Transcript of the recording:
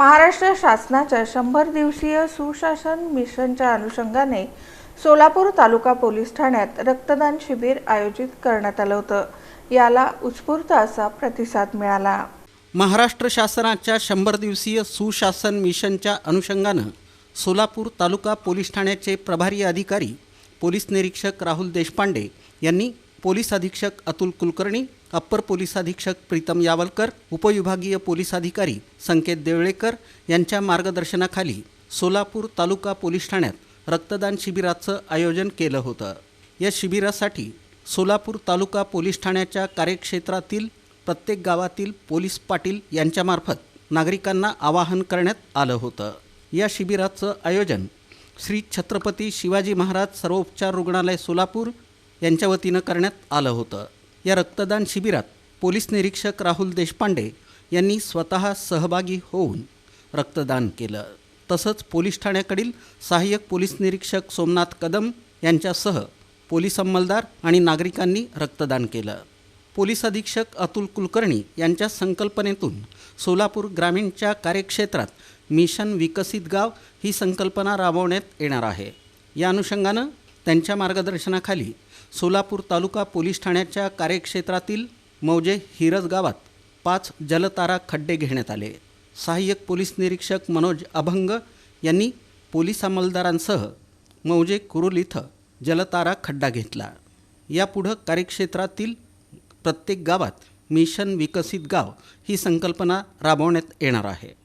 महाराष्ट्र शासनाच्या शंभर दिवसीय सुशासन मिशनच्या अनुषंगाने सोलापूर तालुका पोलीस ठाण्यात रक्तदान शिबिर आयोजित करण्यात आलं होतं. याला उत्स्फूर्त असा प्रतिसाद मिळाला. महाराष्ट्र शासनाच्या शंभर दिवसीय सुशासन मिशनच्या अनुषंगानं सोलापूर तालुका पोलीस ठाण्याचे प्रभारी अधिकारी पोलीस निरीक्षक राहुल देशपांडे यांनी पोलीस अधीक्षक अतुल कुलकर्णी अप्पर पोलीस अधीक्षक प्रीतम यावलकर उपविभागीय पोलीस अधिकारी संकेत देवळेकर यांच्या मार्गदर्शनाखाली सोलापूर तालुका पोलीस ठाण्यात रक्तदान शिबिराचं आयोजन केलं होतं. या शिबिरासाठी सोलापूर तालुका पोलीस ठाण्याच्या कार्यक्षेत्रातील प्रत्येक गावातील पोलीस पाटील यांच्यामार्फत नागरिकांना आवाहन करण्यात आलं होतं. या शिबिराचं आयोजन श्री छत्रपती शिवाजी महाराज सर्वोपचार रुग्णालय सोलापूर यांच्या वतीनं करण्यात आलं होतं. या रक्तदान शिबिरात पोलीस निरीक्षक राहुल देशपांडे यांनी स्वतः सहभागी होऊन रक्तदान केलं. तसंच पोलीस ठाण्याकडील सहाय्यक पोलीस निरीक्षक सोमनाथ कदम यांच्यासह पोलीस अंमलदार आणि नागरिकांनी रक्तदान केलं. पोलीस अधीक्षक अतुल कुलकर्णी यांच्या संकल्पनेतून सोलापूर ग्रामीणच्या कार्यक्षेत्रात मिशन विकसित गाव ही संकल्पना राबवण्यात येणार आहे. या अनुषंगानं त्यांच्या मार्गदर्शनाखाली सोलापूर तालुका पोलीस ठाण्याच्या कार्यक्षेत्रातील मौजे हिरज गावात पाच जलतारा खड्डे घेण्यात आले. सहाय्यक पोलीस निरीक्षक मनोज अभंग यांनी पोलीस अंमलदारांसह मौजे कुरुल इथं जलतारा खड्डा घेतला. यापुढं कार्यक्षेत्रातील प्रत्येक गावात मिशन विकसित गाव ही संकल्पना राबवण्यात येणार आहे.